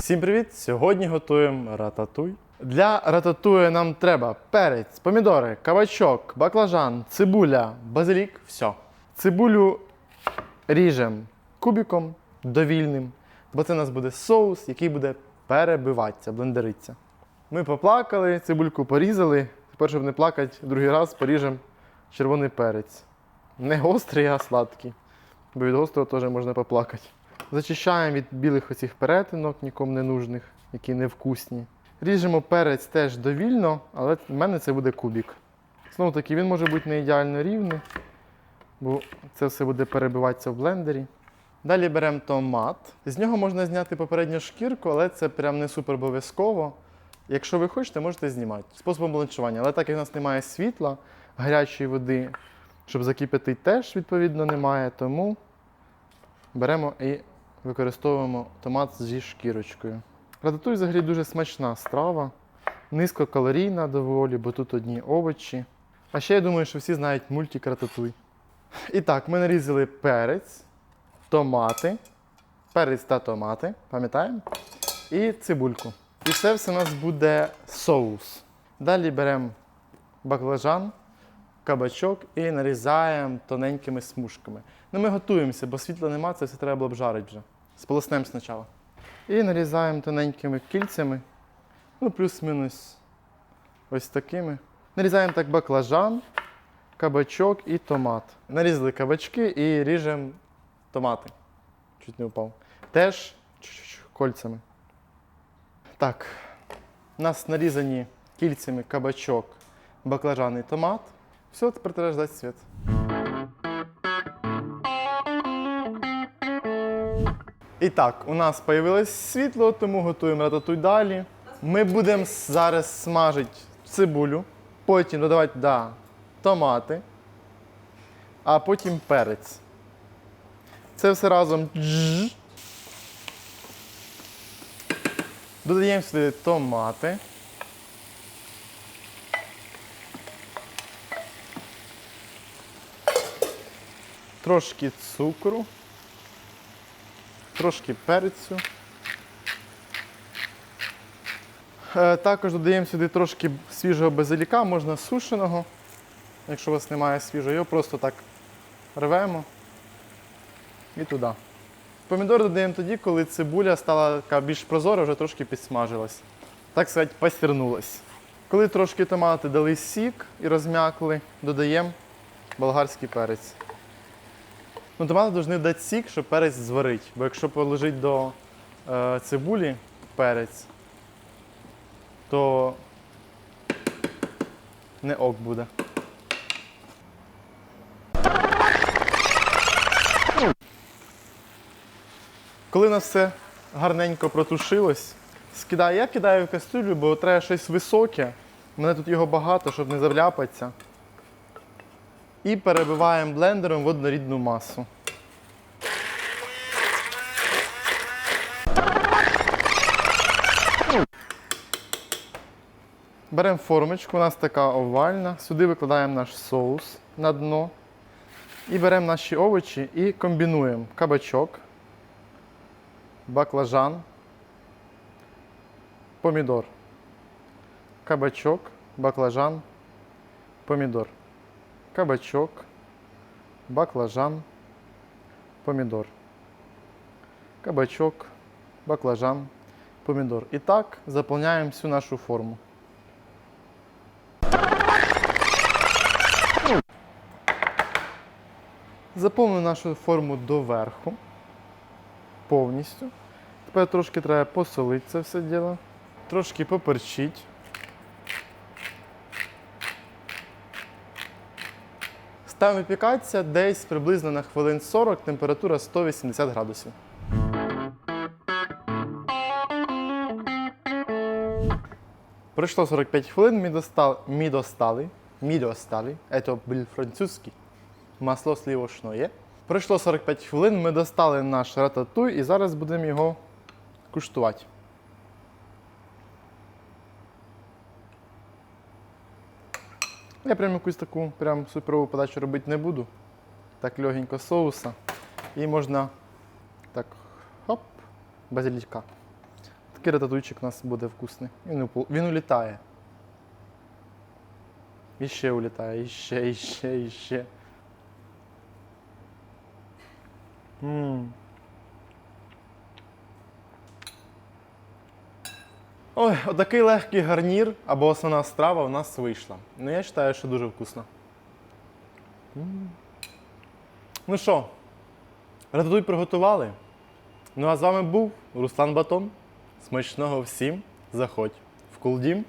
Всім привіт! Сьогодні готуємо рататуй. Для рататуї нам треба перець, помідори, кабачок, баклажан, цибуля, базилік. Все. Цибулю ріжемо кубиком довільним, бо це у нас буде соус, який буде перебиватися, блендеритися. Ми поплакали, цибульку порізали. Тепер, щоб не плакати, другий раз поріжемо червоний перець. Не гострий, а сладкий. Бо від гострого теж можна поплакати. Зачищаємо від білих оцих перетинок, нікому не нужних, які невкусні. Ріжемо перець теж довільно, але в мене це буде кубик. Знову таки, він може бути не ідеально рівний, бо це все буде перебиватися в блендері. Далі беремо томат. З нього можна зняти попередню шкірку, але це прям не супер обов'язково. Якщо ви хочете, можете знімати способом бланшування. Але так як в нас немає світла, гарячої води, щоб закипятити, теж відповідно немає, тому беремо і використовуємо томат зі шкірочкою. Рататуй взагалі дуже смачна страва, низькокалорійна доволі, бо тут одні овочі. А ще я думаю, що всі знають мультик рататуй. І так, ми нарізали перець, томати, перець та томати, пам'ятаємо? І цибульку. І це все у нас буде соус. Далі беремо баклажан, кабачок і нарізаємо тоненькими смужками. Ну, ми готуємося, бо світла нема, це все треба було б жарити вже. Сполоснемо спочатку. І нарізаємо тоненькими кільцями, ну, плюс-мінус ось такими. Нарізаємо так баклажан, кабачок і томат. Нарізали кабачки і ріжемо томати. Чуть не впав. Теж кольцями. Так, у нас нарізані кільцями кабачок, баклажан і томат. Все, тепер треба ждати світ. І так, у нас з'явилось світло, тому готуємо рататуй далі. Ми будемо зараз смажити цибулю, потім додавати да, томати, а потім перець. Це все разом. Додаємо сюди томати. Трошки цукру, трошки перцю. Е, Також додаємо сюди трошки свіжого базиліка, можна сушеного. Якщо у вас немає свіжого, його просто так рвемо і туди. Помідор додаємо тоді, коли цибуля стала така більш прозора, вже трошки підсмажилась. Так сказати, постернулась. Коли трошки томати дали сік і розм'якли, додаємо болгарський перець. Ну, томати повинні дати сік, щоб перець зварить. Бо якщо положить до е, цибулі перець, то не ок буде. Коли у нас все гарненько протушилось, скидаю, я кидаю в кастрюлю, бо треба щось високе. У мене тут його багато, щоб не завляпатися. І перебиваємо блендером в однорідну масу. Беремо формочку, у нас така овальна. Сюди викладаємо наш соус на дно. І беремо наші овочі і комбінуємо кабачок, баклажан, помідор. Кабачок, баклажан, помідор. Кабачок, баклажан, помідор. Кабачок, баклажан, помідор. І так заповняємо всю нашу форму. Заповнили нашу форму доверху. Повністю. Тепер трошки треба посолити це все діло. Трошки поперчить. Ставимо випікатися десь приблизно на хвилин 40, температура 180 градусів. Пройшло 45 хвилин, ми достали, ми достали, це був французький, масло сливочне. Пройшло 45 хвилин, ми достали наш рататуй і зараз будемо його куштувати. Я прям якусь таку прям суперову подачу робити не буду. Так легенько соуса. І можна так хоп, базилічка. Такий рататуйчик у нас буде вкусний. Він, він улітає. І ще улітає, і ще, і ще, і ще. М. Ой, отакий легкий гарнір або основна страва у нас вийшла. Ну, я вважаю, що дуже вкусно. Ну що, рататуй приготували. Ну а з вами був Руслан Батон. Смачного всім. Заходь в Кулдім.